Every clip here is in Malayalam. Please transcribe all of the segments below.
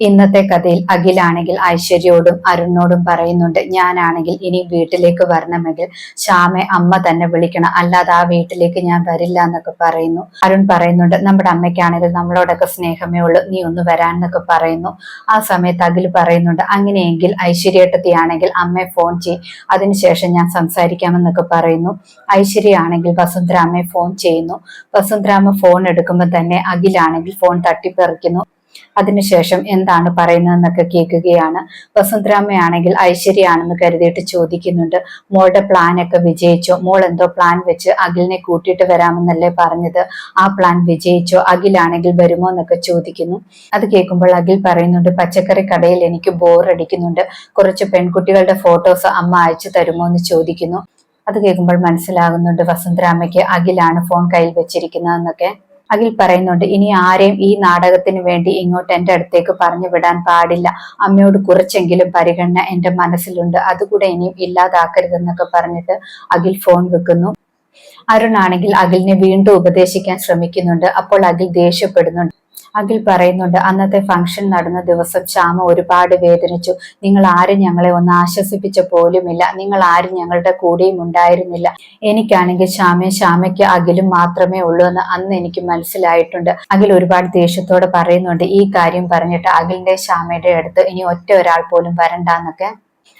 ഇന്നത്തെ കഥയിൽ അഖിലാണെങ്കിൽ ഐശ്വര്യയോടും അരുണിനോടും പറയുന്നുണ്ട് ഞാനാണെങ്കിൽ ഇനി വീട്ടിലേക്ക് വരണമെങ്കിൽ ശ്യാമെ അമ്മ തന്നെ വിളിക്കണം. അല്ലാതെ ആ വീട്ടിലേക്ക് ഞാൻ വരില്ല എന്നൊക്കെ പറയുന്നു. അരുൺ പറയുന്നുണ്ട് നമ്മുടെ അമ്മയ്ക്കാണെങ്കിൽ നമ്മളോടൊക്കെ സ്നേഹമേ ഉള്ളൂ. നീ ഒന്ന് വരാൻ എന്നൊക്കെ പറയുന്നു. ആ സമയത്ത് അഖിൽ പറയുന്നുണ്ട് അങ്ങനെയെങ്കിൽ ഐശ്വര്യട്ടത്തിയാണെങ്കിൽ അമ്മയെ ഫോൺ ചെയ്. അതിനുശേഷം ഞാൻ സംസാരിക്കാമെന്നൊക്കെ പറയുന്നു. ഐശ്വര്യ ആണെങ്കിൽ വസുന്ധരാമ്മയെ ഫോൺ ചെയ്യുന്നു. വസുന്ധരാമ്മ ഫോൺ എടുക്കുമ്പോൾ തന്നെ അഖിലാണെങ്കിൽ ഫോൺ തട്ടിപ്പറിക്കുന്നു. അതിനുശേഷം എന്താണ് പറയുന്നതെന്നൊക്കെ കേൾക്കുകയാണ്. വസുന്ധരാമ്മയാണെങ്കിൽ ഐശ്വര്യയാണെന്ന് കരുതിയിട്ട് ചോദിക്കുന്നുണ്ട്. മോളുടെ പ്ലാൻ ഒക്കെ വിജയിച്ചോ? മോൾ എന്തോ പ്ലാൻ വെച്ച് അഖിലിനെ കൂട്ടിയിട്ട് വരാമെന്നല്ലേ പറഞ്ഞത്? ആ പ്ലാൻ വിജയിച്ചോ? അഖിലാണെങ്കിൽ വരുമോ എന്നൊക്കെ ചോദിക്കുന്നു. അത് കേൾക്കുമ്പോൾ അഖിൽ പറയുന്നുണ്ട് പച്ചക്കറി കടയിൽ എനിക്ക് ബോറടിക്കുന്നുണ്ട് കുറച്ച് പെൺകുട്ടികളുടെ ഫോട്ടോസ് അമ്മ അയച്ചു തരുമോ എന്ന് ചോദിക്കുന്നു. അത് കേൾക്കുമ്പോൾ മനസ്സിലാകുന്നുണ്ട് വസുന്ധരാമയ്ക്ക് അഖിലാണ് ഫോൺ കയ്യിൽ വെച്ചിരിക്കുന്നതെന്നൊക്കെ. അഖിൽ പറയുന്നുണ്ട് ഇനി ആരെയും ഈ നാടകത്തിന് വേണ്ടി ഇങ്ങോട്ട് എന്റെ അടുത്തേക്ക് പറഞ്ഞു വിടാൻ പാടില്ല. അമ്മയോട് കുറച്ചെങ്കിലും പരിഗണന എന്റെ മനസ്സിലുണ്ട്. അതുകൂടെ ഇനിയും ഇല്ലാതാക്കരുതെന്നൊക്കെ പറഞ്ഞിട്ട് അഖിൽ ഫോൺ വെക്കുന്നു. അരുൺ ആണെങ്കിൽ അഖിലിനെ വീണ്ടും ഉപദേശിക്കാൻ ശ്രമിക്കുന്നുണ്ട്. അപ്പോൾ അഖിൽ ദേഷ്യപ്പെടുന്നുണ്ട്. അഖിൽ പറയുന്നുണ്ട് അന്നത്തെ ഫംഗ്ഷൻ നടന്ന ദിവസം ശ്യാമ ഒരുപാട് വേദനിച്ചു. നിങ്ങൾ ആരും ഞങ്ങളെ ഒന്ന് ആശ്വസിപ്പിച്ച പോലുമില്ല. നിങ്ങൾ ആരും ഞങ്ങളുടെ കൂടെയും ഉണ്ടായിരുന്നില്ല. എനിക്കാണെങ്കിൽ ശ്യാമയും ശ്യാമയ്ക്ക് അഖിലും മാത്രമേ ഉള്ളൂ എന്ന് അന്ന് എനിക്ക് മനസ്സിലായിട്ടുണ്ട്. അഖിൽ ഒരുപാട് ദേഷ്യത്തോടെ പറയുന്നുണ്ട് ഈ കാര്യം പറഞ്ഞിട്ട് അഖിലിന്റെ ശ്യാമയുടെ അടുത്ത് ഇനി ഒറ്റ ഒരാൾ പോലും വരണ്ടെന്നൊക്കെ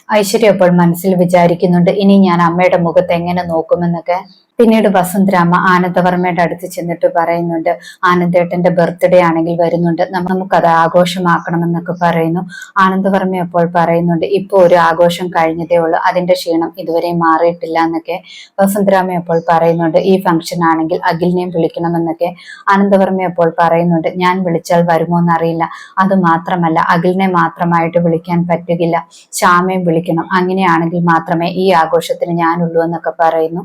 ഐശ്വര്യ അപ്പോൾ മനസ്സിൽ വിചാരിക്കുന്നുണ്ട് ഇനി ഞാൻ അമ്മയുടെ മുഖത്ത് എങ്ങനെ നോക്കുമെന്നൊക്കെ. പിന്നീട് വസന്തരാമ ആനന്ദവർമ്മയുടെ അടുത്ത് ചെന്നിട്ട് പറയുന്നുണ്ട് ആനന്ദേട്ടന്റെ ബർത്ത്ഡേ ആണെങ്കിൽ വരുന്നുണ്ട് നമുക്കത് ആഘോഷമാക്കണമെന്നൊക്കെ പറയുന്നു. ആനന്ദവർമ്മ അപ്പോൾ പറയുന്നുണ്ട് ഇപ്പോൾ ഒരു ആഘോഷം കഴിഞ്ഞതേ ഉള്ളൂ അതിന്റെ ക്ഷീണം ഇതുവരെ മാറിയിട്ടില്ല എന്നൊക്കെ വസന്തരാമ അപ്പോൾ പറയുന്നുണ്ട് ഈ ഫംഗ്ഷൻ ആണെങ്കിൽ അഖിലിനെയും വിളിക്കണമെന്നൊക്കെ. ആനന്ദവർമ്മ അപ്പോൾ പറയുന്നുണ്ട് ഞാൻ വിളിച്ചാൽ വരുമോ എന്നറിയില്ല അത് മാത്രമല്ല അഖിലിനെ മാത്രമായിട്ട് വിളിക്കാൻ പറ്റുകയില്ല ശ്യാമയും വിളിക്കണം. അങ്ങനെയാണെങ്കിൽ മാത്രമേ ഈ ആഘോഷത്തിന് ഞാനുള്ളൂ എന്നൊക്കെ പറയുന്നു.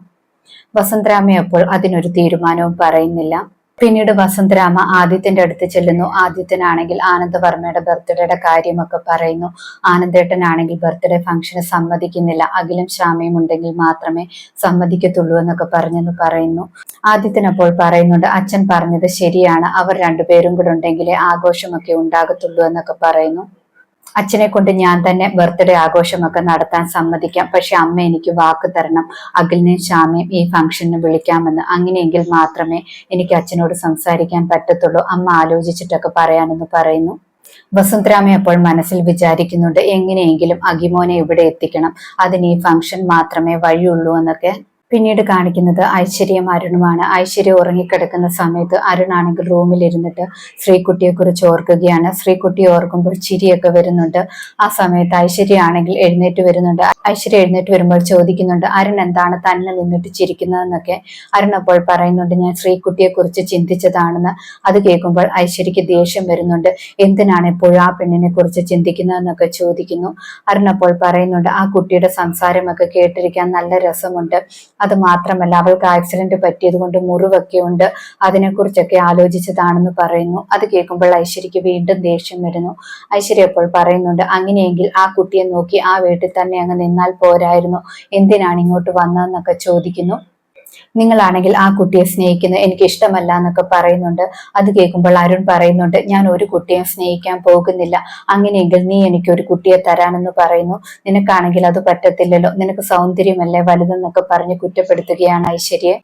വസന്തരാമ അപ്പോൾ അതിനൊരു തീരുമാനവും പറയുന്നില്ല. പിന്നീട് വസന്തരാമ ആദിത്യന്റെ അടുത്ത് ചെല്ലുന്നു. ആദിത്യനാണെങ്കിൽ ആനന്ദവർമ്മയുടെ ബർത്ത്ഡേയുടെ കാര്യമൊക്കെ പറയുന്നു. ആനന്ദേട്ടനാണെങ്കിൽ ബർത്ത്ഡേ ഫംഗ്ഷന് സമ്മതിക്കുന്നില്ല. അഖിലും ശ്യാമയും ഉണ്ടെങ്കിൽ മാത്രമേ സമ്മതിക്കത്തുള്ളൂ എന്നൊക്കെ പറഞ്ഞെന്ന് പറയുന്നു. ആദിത്യൻ അപ്പോൾ പറയുന്നുണ്ട് അച്ഛൻ പറഞ്ഞത് ശരിയാണ്. അവർ രണ്ടുപേരും കൂടെ ഉണ്ടെങ്കിലേ ആഘോഷമൊക്കെ ഉണ്ടാകത്തുള്ളൂ എന്നൊക്കെ പറയുന്നു. അച്ഛനെ കൊണ്ട് ഞാൻ തന്നെ ബർത്ത്ഡേ ആഘോഷമൊക്കെ നടത്താൻ സമ്മതിക്കാം. പക്ഷെ അമ്മ എനിക്ക് വാക്ക് തരണം. അഖിലിനെയും ശ്യാമയും ഈ ഫംഗ്ഷന് വിളിക്കാമെന്ന്. അങ്ങനെയെങ്കിൽ മാത്രമേ എനിക്ക് അച്ഛനോട് സംസാരിക്കാൻ പറ്റത്തുള്ളൂ. അമ്മ ആലോചിച്ചിട്ടൊക്കെ പറയാനെന്ന് പറയുന്നു. വസുന്ധരാമ അപ്പോൾ മനസ്സിൽ വിചാരിക്കുന്നുണ്ട്. എങ്ങനെയെങ്കിലും അഖിമോനെ ഇവിടെ എത്തിക്കണം. അതിന് ഈ ഫംഗ്ഷൻ മാത്രമേ വഴിയുള്ളൂ എന്നൊക്കെ പിന്നീട് കാണിക്കുന്നത് ഐശ്വര്യം അരുണുമാണ്. ഐശ്വര്യ ഉറങ്ങിക്കിടക്കുന്ന സമയത്ത് അരുണാണെങ്കിൽ റൂമിൽ ഇരുന്നിട്ട് ശ്രീകുട്ടിയെ കുറിച്ച് ഓർക്കുകയാണ്. ശ്രീകുട്ടി ഓർക്കുമ്പോൾ ചിരിയൊക്കെ വരുന്നുണ്ട്. ആ സമയത്ത് ഐശ്വര്യ ആണെങ്കിൽ എഴുന്നേറ്റ് വരുന്നുണ്ട്. ഐശ്വര്യ എഴുന്നേറ്റ് വരുമ്പോൾ ചോദിക്കുന്നുണ്ട് അരുൺ എന്താണ് തന്നെ നിന്നിട്ട് ചിരിക്കുന്നതെന്നൊക്കെ? അരുൺ അപ്പോൾ പറയുന്നുണ്ട് ഞാൻ ശ്രീകുട്ടിയെ കുറിച്ച് ചിന്തിച്ചതാണെന്ന്. അത് കേൾക്കുമ്പോൾ ഐശ്വര്യക്ക് ദേഷ്യം വരുന്നുണ്ട്. എന്തിനാണ് എപ്പോഴും ആ പെണ്ണിനെ കുറിച്ച് ചിന്തിക്കുന്നതെന്നൊക്കെ ചോദിക്കുന്നു. അരുൺ അപ്പോൾ പറയുന്നുണ്ട് ആ കുട്ടിയുടെ സംസാരമൊക്കെ കേട്ടിരിക്കാൻ നല്ല രസമുണ്ട്. അത് മാത്രമല്ല അവൾക്ക് ആക്സിഡന്റ് പറ്റിയത് കൊണ്ട് മുറിവൊക്കെ ഉണ്ട്. അതിനെക്കുറിച്ചൊക്കെ ആലോചിച്ചതാണെന്ന് പറയുന്നു. അത് കേൾക്കുമ്പോൾ ഐശ്വര്യക്ക് വീണ്ടും ദേഷ്യം വരുന്നു. ഐശ്വര്യ അപ്പോൾ പറയുന്നുണ്ട് അങ്ങനെയെങ്കിൽ ആ കുട്ടിയെ നോക്കി ആ വീട്ടിൽ തന്നെ അങ്ങ് നിന്നാൽ പോരായിരുന്നു. എന്തിനാണ് ഇങ്ങോട്ട് വന്നതെന്നൊക്കെ ചോദിക്കുന്നു. നിങ്ങളാണെങ്കിൽ ആ കുട്ടിയെ സ്നേഹിക്കുന്നത് എനിക്ക് ഇഷ്ടമല്ല എന്നൊക്കെ പറയുന്നുണ്ട്. അത് കേൾക്കുമ്പോൾ അരുൺ പറയുന്നുണ്ട് ഞാൻ ഒരു കുട്ടിയെ സ്നേഹിക്കാൻ പോകുന്നില്ല. അങ്ങനെയെങ്കിൽ നീ എനിക്ക് ഒരു കുട്ടിയെ തരാനെന്ന് പറയുന്നു. നിനക്കാണെങ്കിൽ അത് പറ്റത്തില്ലല്ലോ. നിനക്ക് സൗന്ദര്യമല്ലേ വലുതെന്നൊക്കെ പറഞ്ഞ് കുറ്റപ്പെടുത്തുകയാണ് ഐശ്വര്യെ.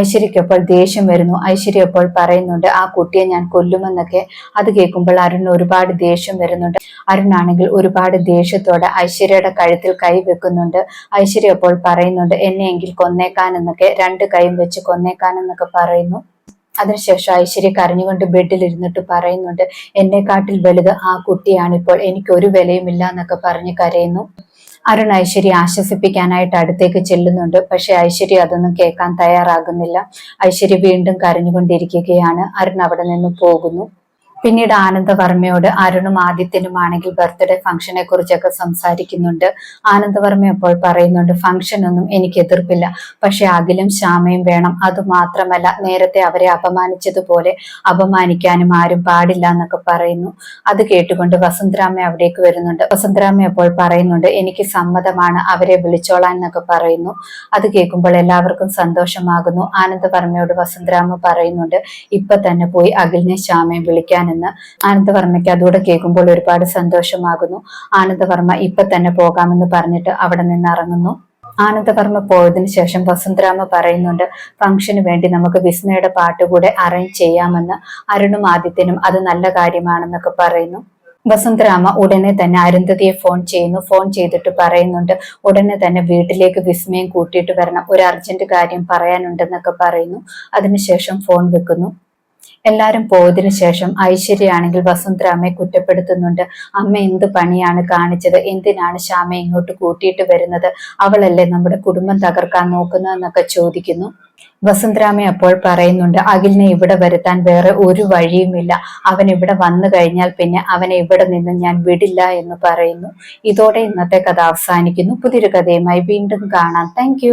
ഐശ്വര്യയ്ക്കൊപ്പോൾ ദേഷ്യം വരുന്നു. ഐശ്വര്യ അപ്പോൾ പറയുന്നുണ്ട് ആ കുട്ടിയെ ഞാൻ കൊല്ലുമെന്നൊക്കെ. അത് കേൾക്കുമ്പോൾ അരുൺ ഒരുപാട് ദേഷ്യം വരുന്നുണ്ട്. അരുണാണെങ്കിൽ ഒരുപാട് ദേഷ്യത്തോടെ ഐശ്വര്യയുടെ കഴുത്തിൽ കൈ വെക്കുന്നുണ്ട്. ഐശ്വര്യ അപ്പോൾ പറയുന്നുണ്ട് എന്നെയെങ്കിൽ കൊന്നേക്കാൻ എന്നൊക്കെ രണ്ട് കൈയും വെച്ച് കൊന്നേക്കാൻ എന്നൊക്കെ പറയുന്നു. അതിനുശേഷം ഐശ്വര്യ കരഞ്ഞുകൊണ്ട് ബെഡിൽ ഇരുന്നിട്ട് പറയുന്നുണ്ട് എന്നെക്കാട്ടിൽ വലുത് ആ കുട്ടിയാണിപ്പോൾ എനിക്ക് ഒരു വിലയുമില്ല എന്നൊക്കെ പറഞ്ഞ് കരയുന്നു. അരുൺ ഐശ്വര്യ ആശ്വസിപ്പിക്കാനായിട്ട് അടുത്തേക്ക് ചെല്ലുന്നുണ്ട്. പക്ഷെ ഐശ്വര്യ അതൊന്നും കേൾക്കാൻ തയ്യാറാകുന്നില്ല. ഐശ്വര്യ വീണ്ടും കരഞ്ഞുകൊണ്ടിരിക്കുകയാണ്. അരുൺ അവിടെ നിന്ന് പോകുന്നു. പിന്നീട് ആനന്ദവർമ്മയോട് അരുണും ആദിത്യനുമാണെങ്കിൽ ബർത്ത്ഡേ ഫംഗ്ഷനെ കുറിച്ചൊക്കെ സംസാരിക്കുന്നുണ്ട്. ആനന്ദവർമ്മ അപ്പോൾ പറയുന്നുണ്ട് ഫംഗ്ഷൻ ഒന്നും എനിക്ക് എതിർപ്പില്ല. പക്ഷെ അഖിലും ശ്യാമയും വേണം. അത് മാത്രമല്ല നേരത്തെ അവരെ അപമാനിച്ചതുപോലെ അപമാനിക്കാനും ആരും പാടില്ല എന്നൊക്കെ പറയുന്നു. അത് കേട്ടുകൊണ്ട് വസുന്ധരാമ്മ അവിടേക്ക് വരുന്നുണ്ട്. വസുന്ധരാമ്മ അപ്പോൾ പറയുന്നുണ്ട് എനിക്ക് സമ്മതമാണ് അവരെ വിളിച്ചോളാൻ എന്നൊക്കെ പറയുന്നു. അത് കേൾക്കുമ്പോൾ എല്ലാവർക്കും സന്തോഷമാകുന്നു. ആനന്ദവർമ്മയോട് വസുന്ധരാമ്മ പറയുന്നുണ്ട് ഇപ്പൊ തന്നെ പോയി അഖിലിനെ ശ്യാമയും വിളിക്കാനെന്ന് ആനന്ദവർമ്മയ്ക്ക് അതുകൂടെ കേൾക്കുമ്പോൾ ഒരുപാട് സന്തോഷമാകുന്നു. ആനന്ദവർമ്മ ഇപ്പൊ തന്നെ പോകാമെന്ന് പറഞ്ഞിട്ട് അവിടെ നിന്ന് ഇറങ്ങുന്നു. ആനന്ദവർമ്മ പോയതിനു ശേഷം വസന്തരാമ പറയുന്നുണ്ട് ഫംഗ്ഷന് വേണ്ടി നമുക്ക് വിസ്മയുടെ പാട്ടുകൂടെ അറേഞ്ച് ചെയ്യാമെന്ന് അരുണും ആദിത്യനും അത് നല്ല കാര്യമാണെന്നൊക്കെ പറയുന്നു. വസന്തരാമ ഉടനെ തന്നെ അരുന്ധതിയെ ഫോൺ ചെയ്യുന്നു. ഫോൺ ചെയ്തിട്ട് പറയുന്നുണ്ട് ഉടനെ തന്നെ വീട്ടിലേക്ക് വിസ്മയം കൂട്ടിയിട്ട് വരണം. ഒരു അർജന്റ് കാര്യം പറയാനുണ്ടെന്നൊക്കെ പറയുന്നു. അതിനുശേഷം ഫോൺ വെക്കുന്നു. എല്ലാരും പോയതിനു ശേഷം ഐശ്വര്യയാണെങ്കിൽ അമ്മയെ കുറ്റപ്പെടുത്തുന്നുണ്ട്. അമ്മ എന്ത് പണിയാണ് കാണിച്ചത്? എന്തിനാണ് ശ്യാമയെ ഇങ്ങോട്ട് കൂട്ടിയിട്ട് വരുന്നത്? അവളല്ലേ നമ്മുടെ കുടുംബം തകർക്കാൻ നോക്കുന്നതെന്നൊക്കെ ചോദിക്കുന്നു. വസുന്ധരാമ അപ്പോൾ പറയുന്നുണ്ട് അഖിലിനെ ഇവിടെ വരുത്താൻ വേറെ ഒരു വഴിയുമില്ല. അവൻ ഇവിടെ വന്നു കഴിഞ്ഞാൽ പിന്നെ അവനെ ഇവിടെ നിന്ന് ഞാൻ വിടില്ല എന്ന് പറയുന്നു. ഇതോടെ ഇന്നത്തെ കഥ അവസാനിക്കുന്നു. പുതിയൊരു കഥയുമായി വീണ്ടും കാണാം. താങ്ക്